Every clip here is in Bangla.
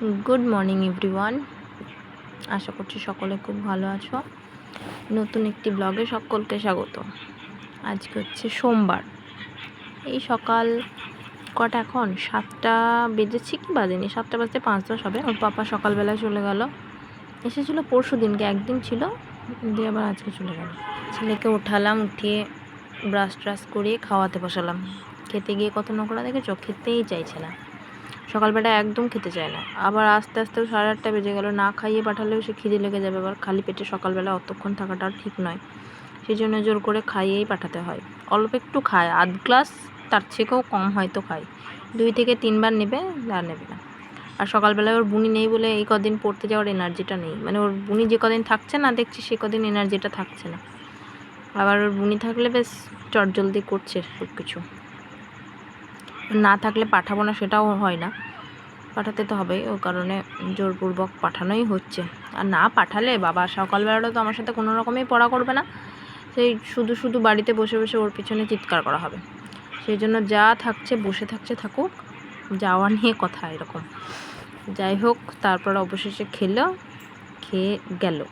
গুড মর্নিং এভরিওয়ান আশা করছি সকলে খুব ভালো আছো। নতুন একটি ব্লগে সকলকে স্বাগত। আজকে হচ্ছে সোমবার। এই সকাল কটা এখন? সাতটা বেজেছি কি বাজেনি? সাতটা বাজতে পাঁচ দশ হবে। ওর পাপা সকালবেলা চলে গেল। এসেছিল পরশু দিনকে, একদিন ছিল, দিয়ে আবার আজকে চলে গেল। ছেলেকে উঠালাম, উঠিয়ে ব্রাশ ট্রাশ করিয়ে খাওয়াতে বসালাম। খেতে গিয়ে কত নোংরা দেখেছ? খেতেই চাইছে না। সকালবেলা একদম খেতে চায় না। আবার আস্তে আস্তে সাড়ে আটটা বেজে গেল, না খাইয়ে পাঠালেও সে খিদে লেগে যাবে। আবার খালি পেটে সকালবেলা অতক্ষণ থাকাটা ঠিক নয়। সেই জন্য জোর করে খাইয়েই পাঠাতে হয়। অল্প একটু খায়। আধ গ্লাস তার থেকেও কম হয়তো খায়। দুই থেকে তিনবার নেবে আর নেবে না। আর সকালবেলায় ওর বুনি নেই বলে এই কদিন পড়তে যাওয়ার এনার্জিটা নেই। মানে ওর বুনি যে কদিন থাকছে না দেখছি, সে কদিন এনার্জিটা থাকছে না। আবার ওর বুনি থাকলে বেশ চটজলদি করছে সব কিছু না থাকলে পাঠাবো না সেটাও হয় না। পাঠাতে তো হবেই, ও কারণে জোরপূর্বক পাঠানোই হচ্ছে। আর না পাঠালে বাবা, সকালবেলাটা তো আমার সাথে কোনো রকমই পড়া করবে না। সেই শুধু শুধু বাড়িতে বসে বসে ওর পিছনে চিৎকার করা হবে। সেই জন্য যা থাকছে, বসে থাকছে, থাকুক, যাওয়া নিয়ে কথা এরকম। যাই হোক, তারপর অবশেষে খেলো, খেয়ে গেল।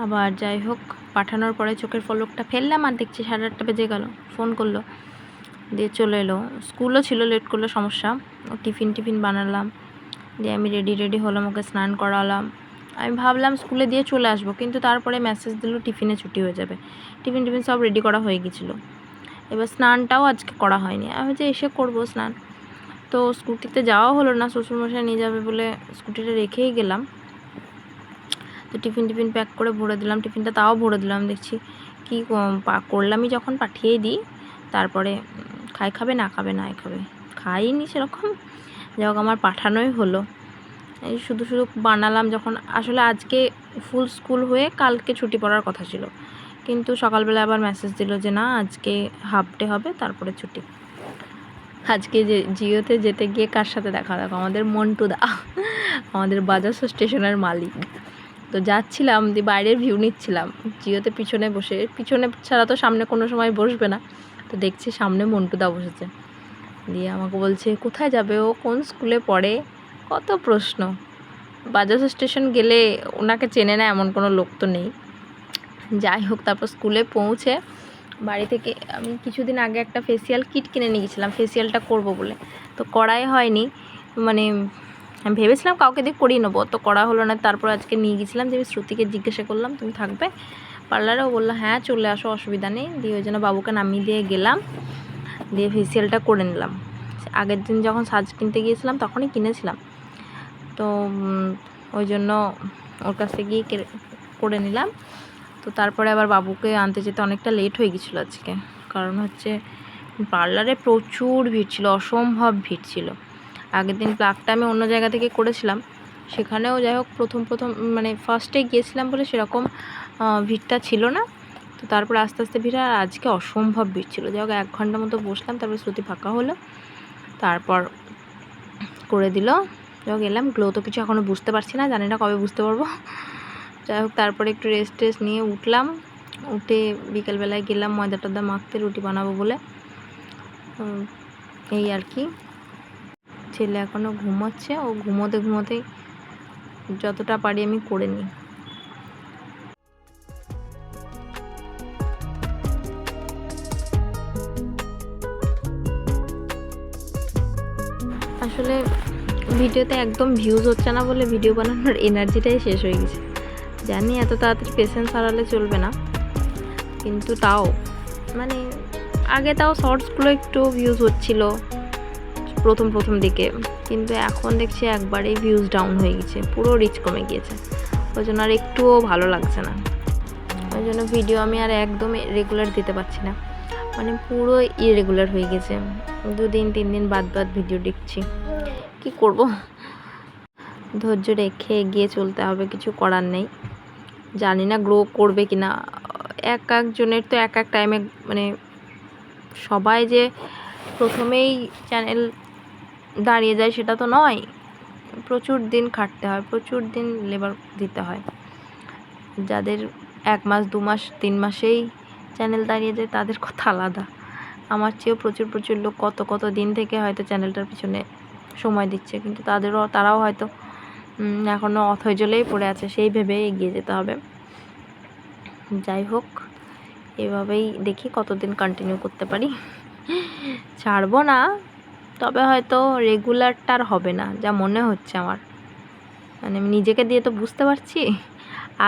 আবার যাই হোক, পাঠানোর পরে চোখের ফলকটা ফেললাম আর দেখছি সাড়ে আটটা বেজে গেল। ফোন করল, দিয়ে চলে এলো। স্কুলও ছিল, লেট করল, সমস্যা। টিফিন টিফিন বানালাম, দিয়ে আমি রেডি রেডি হলাম, ওকে স্নান করালাম। আমি ভাবলাম স্কুলে দিয়ে চলে আসব, কিন্তু তারপরে মেসেজ দিল, টিফিনে ছুটি হয়ে যাবে। টিফিন টিফিন সব রেডি করা হয়ে গেছিল এবার স্নানটাও আজকে করা হয়নি। আমি যে এসে করব স্নান। তো স্কুটিতে যাওয়া হলো না, শ্বশুরমশাই নিয়ে যাবে বলে স্কুটিটা রেখেই গেলাম। তো টিফিন টিফিন প্যাক করে ভরে দিলাম। টিফিনটা তাও ভরে দিলাম, দেখছি কি করলামই যখন পাঠিয়ে দিই, তারপরে খাই খাবে না খাবে না খাবে। খাইনি সেরকম, যাই হোক আমার পাঠানোই হলো। এই শুধু শুধু বানালাম যখন, আসলে আজকে ফুল স্কুল হয়ে কালকে ছুটি পড়ার কথা ছিল। কিন্তু সকালবেলা আবার মেসেজ দিল যে, না, আজকে হাফ ডে হবে, তারপরে ছুটি। আজকে যে, জিওতে যেতে গিয়ে কার সাথে দেখা দেখো আমাদের মন্টু দা আমাদের বাজাজ স্টেশনের মালিক। তো যাচ্ছিলাম, দিয়ে বাইরের ভিউ নিচ্ছিলাম। জিওতে পিছনে বসে, পিছনে ছাড়া তো সামনে কোনো সময় বসবে না। তো দেখছি সামনে মন্টুদা বসেছে। দিয়ে আমাকে বলছে, কোথায় যাবে ও? কোন স্কুলে পড়ে? কত প্রশ্ন। বাজাজ স্টেশন গেলে ওনাকে চেনে না, এমন কোনো লোক তো নেই। যাই হোক, তারপর স্কুলে পৌঁছে বাড়ি থেকে আমি কিছুদিন আগে একটা ফেসিয়াল কিট কিনে নিয়ে গেছিলাম। ফেসিয়ালটা করব বলে। তো করাই হয়নি। মানে ভেবেছিলাম কাউকে দিয়ে করিয়ে নেব তো করা হলো না। তারপর আজকে নিয়ে গেছিলাম যে আমি শ্রুতিকে জিজ্ঞাসা করলাম, তুমি থাকবে? পার্লারেও বলল হ্যাঁ চলে আসো, অসুবিধা নেই। দিয়ে ওই জন্য বাবুকে নামিয়ে দিয়ে গেলাম, দিয়ে ফেসিয়ালটা করে নিলাম। আগের দিন যখন সাজ কিনতে গিয়েছিলাম তখনই কিনেছিলাম। তো ওই জন্য ওর কাছে গিয়ে করে নিলাম। তো তারপরে আবার বাবুকে আনতে যেতে অনেকটা লেট হয়ে গেছিল আজকে। কারণ হচ্ছে, পার্লারে প্রচুর ভিড় ছিল, অসম্ভব ভিড় ছিল। আগের দিন প্লাগটা আমি অন্য জায়গা থেকে করেছিলাম। সেখানেও যাই হোক প্রথম প্রথম মানে ফার্স্টে গিয়েছিলাম বলে সেরকম ভিড়টা ছিল না। তো তারপর আস্তে আস্তে ভিড় আর আজকে অসম্ভব ভিড় ছিল। যাই হোক, এক ঘণ্টা মতো বসলাম, তারপর শ্রুতি ফাঁকা হলো। তারপর করে দিল। যাই হোক, এলাম। গ্লো তো কিছু এখনও বুঝতে পারছি না, জানি না কবে বুঝতে পারব। যাই হোক, তারপরে একটু রেস্ট টেস্ট নিয়ে উঠলাম। উঠে বিকেলবেলায় গেলাম ময়দা টয়দা মাখতে, রুটি বানাবো বলে। এই আর কি। ছেলে এখনও ঘুমোচ্ছে। ও ঘুমোতে ঘুমোতে যতটা পারি আমি করে নিই। আসলে ভিডিওতে একদম ভিউজ হচ্ছে না বলে ভিডিও বানানোর এনার্জিটাই শেষ হয়ে গেছে। জানি এত তাড়াতাড়ি পেশেন্স হারালে চলবে না। কিন্তু তাও মানে আগে তাও শর্টসগুলো একটু ভিউজ হচ্ছিল। প্রথম প্রথম দিকে। কিন্তু এখন দেখছি একবারেই ভিউজ ডাউন হয়ে গেছে, পুরো রিচ কমে গিয়েছে। ওই জন্য আর একটুও ভালো লাগছে না। ওই জন্য ভিডিও আমি আর একদম রেগুলার দিতে পারছি না। মানে পুরো ইরেগুলার হয়ে গেছে। দুদিন তিন দিন বাদ বাদ ভিডিও দেখছি। কি করব? ধৈর্য রেখে এগিয়ে চলতে হবে, কিছু করার নেই। জানি না গ্রো করবে কি না এক একজনের তো এক এক টাইমে মানে সবাই যে প্রথমেই চ্যানেল দাঁড়িয়ে যায় সেটা তো নয়। প্রচুর দিন খাটতে হয়, প্রচুর দিন লেবার দিতে হয়। যাদের এক মাস, দু মাস, তিন মাসেই চ্যানেল দাঁড়িয়ে যায়, তাদের কথা আলাদা। আমার চেয়েও প্রচুর প্রচুর লোক কত কত দিন থেকে হয়তো চ্যানেলটার পিছনে সময় দিচ্ছে, কিন্তু তাদেরও, তারাও হয়তো এখনও এখনও অথৈজলেই পড়ে আছে, সেই ভেবে এগিয়ে যেতে হবে। যাই হোক, এভাবেই দেখি কতদিন কন্টিনিউ করতে পারি। ছাড়বো না। তবে হয়তো রেগুলারটা আর হবে না, যা মনে হচ্ছে আমার। মানে আমি নিজেকে দিয়ে তো বুঝতে পারছি।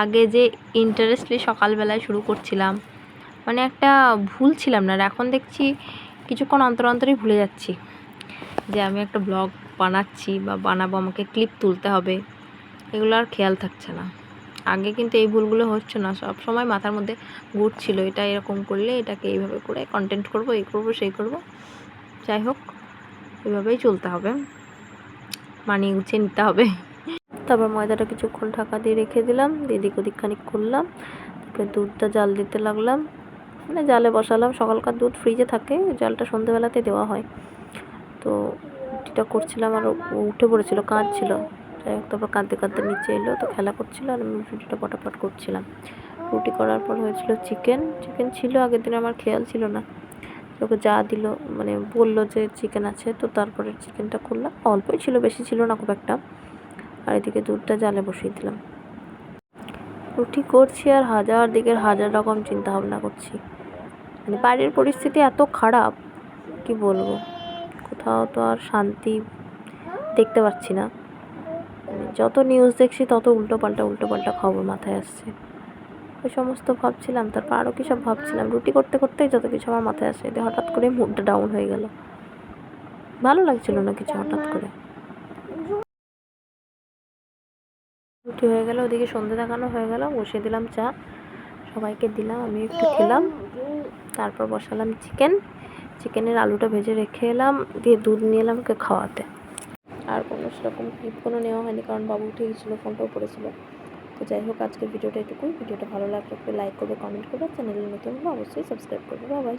আগে যে ইন্টারেস্টলি সকালবেলায় শুরু করছিলাম মানে একটা ভুল ছিলাম না, আর এখন দেখছি কিছুক্ষণ অন্তর অন্তরই ভুলে যাচ্ছি। যে আমি একটা ব্লগ বানাচ্ছি বা বানাবো, আমাকে ক্লিপ তুলতে হবে, এগুলো আর খেয়াল থাকছে না। আগে কিন্তু এই ভুলগুলো হচ্ছে না, সব সময় মাথার মধ্যে ঘুরছিল, এটা এরকম করলে এটাকে এইভাবে করে কন্টেন্ট করব, এই করব, সেই করব। যাই হোক এভাবেই চলতে হবে। মানিয়ে গুছিয়ে নিতে হবে। তারপর ময়দাটা কিছুক্ষণ ঢাকা দিয়ে রেখে দিলাম। এদিক ওদিক খানিক করলাম তারপরে দুধটা জাল দিতে লাগলাম। মানে জালে বসালাম। সকালকার দুধ ফ্রিজে থাকে। জালটা সন্ধেবেলাতে দেওয়া হয়। তো রুটিটা করছিলাম আর উঠে পড়েছিল, কাঁদছিল। যাই হোক, তারপর কাঁদতে কাঁদতে নিচে এলো। তো খেলা করছিল আর আমি রুটিটা পটাপট করছিলাম। রুটি করার পর হয়েছিল চিকেন চিকেন ছিল, আগের দিন আমার খেয়াল ছিল না। ওকে যা দিল মানে বলল যে চিকেন আছে, তো তারপরে চিকেনটা করলাম। অল্পই ছিল, বেশি ছিল না খুব একটা। আর এদিকে দুধটা জালে বসিয়ে দিলাম। রুটি করছি আর হাজার দিকের হাজার রকম চিন্তা ভাবনা করছি। মানে বাড়ির পরিস্থিতি এত খারাপ, কি বলব? কোথাও তো আর শান্তি দেখতে পাচ্ছি না। মানে যত নিউজ দেখছি, তত উল্টো পাল্টা উল্টো পাল্টা খবর মাথায় আসছে। ওই সমস্ত ভাবছিলাম, তারপর আরও কী সব ভাবছিলাম। রুটি করতে করতেই যত কিছু আমার মাথায় আসে দিয়ে হঠাৎ করে মুডটা ডাউন হয়ে গেল। ভালো লাগছিল না কিছু হঠাৎ করে। রুটি হয়ে গেল, ওদিকে সন্ধে দেখানো হয়ে গেল, বসিয়ে দিলাম চা। সবাইকে দিলাম আমি একটু খেলাম। তারপর বসালাম চিকেন চিকেনের আলুটা ভেজে রেখে এলাম, দিয়ে দুধ নিয়ে এলাম ওকে খাওয়াতে। আর কোনো সেরকম ক্লিপ কোনো নেওয়া হয়নি, কারণ বাবু উঠে গেছিল, ফোনটাও পড়েছিল। তো যাই হোক, আজকের ভিডিওটা এটুকুই। ভিডিওটা ভালো লাগলে লাইক করবে কমেন্ট করবে চ্যানেলের নতুন হলে অবশ্যই সাবস্ক্রাইব করবে। বাবাই